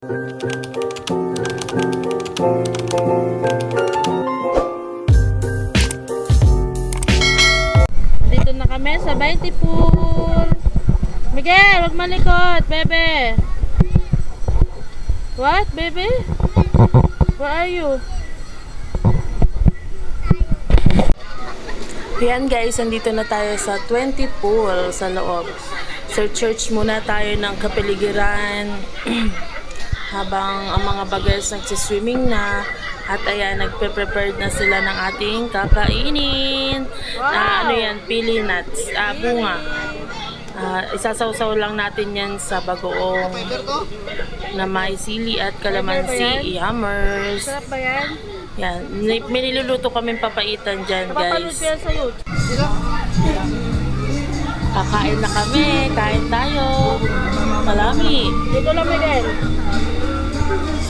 Dito na kami sa 20 pool. Miguel, wag malikot, bebe. What, baby? Where are you? Yan guys, andito na tayo sa 20 pool sa loob. Sa church muna tayo ng kapaligiran habang ang mga bagets nagsiswimming na at ayan, nagpe-prepared na sila ng ating kakainin. Na ano yan, pili nuts, ah, bunga. Ah, isasawsaw lang natin yan sa bagoong na may sili at kalamansi. Yummers. Sarap ba yan? Yan, may niluluto kami papaitan dyan, guys. ko yan sa YouTube. Kakain na kami, kain tayo. Malami. Dito lang, Miguel.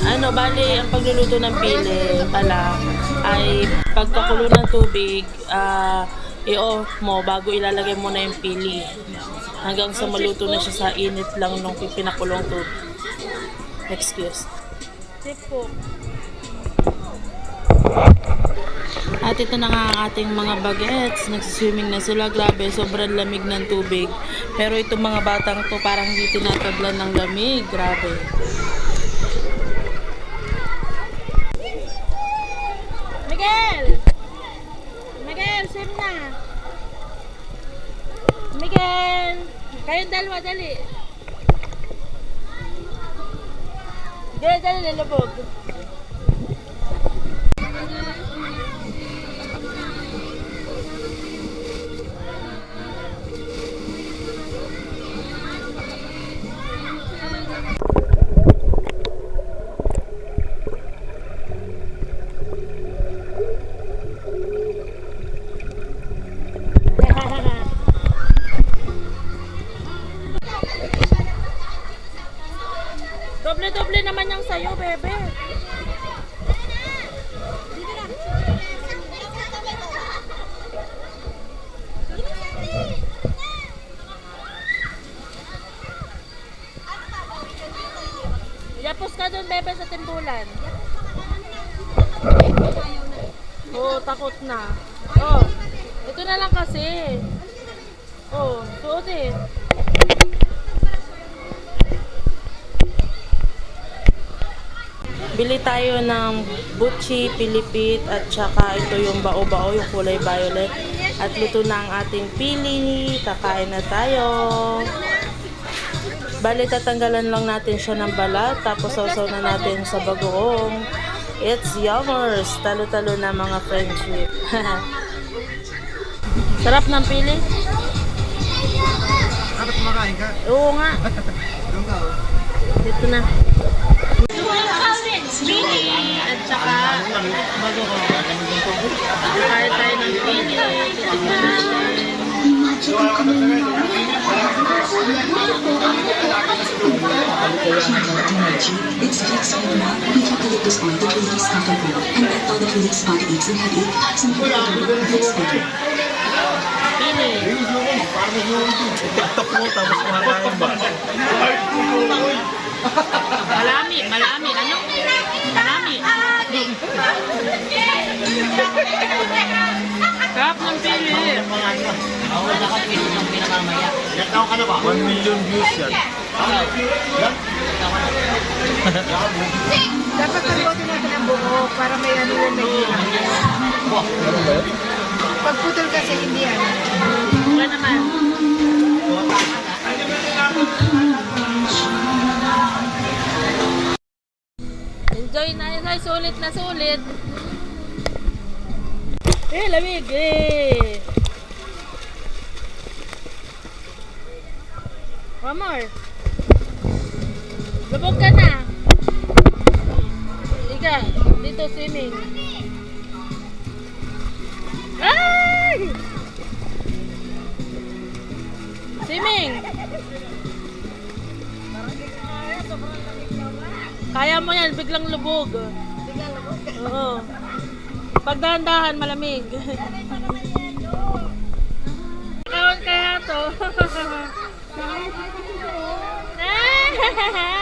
Ano, bali, ang pagluluto ng pili pala ay pagkakulo ng tubig, ah, i-off mo bago ilalagay mo na yung pili. Hanggang sa maluto na siya sa init lang nung pinakulong tubig. Excuse. Tipo. At ito na nga ating mga bagets. Nagsiswimming na sila. Grabe, sobrang lamig ng tubig. Pero itong mga batang to parang hindi tinataglan ng lamig. Grabe. Miguel! Miguel, swim na. Miguel! Kayong dalawa, dali. Dali, dali, lalabog. Doble-doble naman yung sayo, bebe. Yapos ka dun, bebe, sa timbulan. Oo, takot na. Oh, ito na lang kasi. Oh, suot eh. Bili tayo ng butchi, pilipit, at saka ito yung bao-bao, yung kulay violet. At luto na ang ating pili. Kakain na tayo. Bali, tatanggalan lang natin siya ng balat. Tapos sausaw na natin sa bagoong. It's yummers. Talo-talo na mga friendship. Sarap ng pili? Dapat kumakain ka. Oo nga. Doon ka. Dito na. Pili at saka tayo ng pili. Titignan natin. It's fixed formula with eucalyptus oil that relieves and cold, and menthol that relieves body aches and headache. Simple and fix better. Pili. TikTok mo, tapos kumakain ba? Malami, Sarap ng pili. Ilan taon ka na ba? 1 million views yan. Dapat pagputin natin ang buo para may ano yung may Pagputol kasi hindi ano. Wala naman. Enjoy na enjoy. Sulit na sulit. Eh, lamig. Eh. One more. Lubog ka na. Ika, dito swimming. Ay! Swimming! Kaya mo yan, biglang lubog. Biglang lubog? Oo. Pag dahan-dahan, malamig. Kaon kaya to.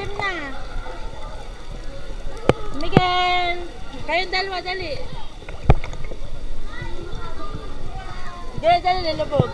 Sim na. Miguel! Kayong dalawa, dali. Dali, dali, lalabog.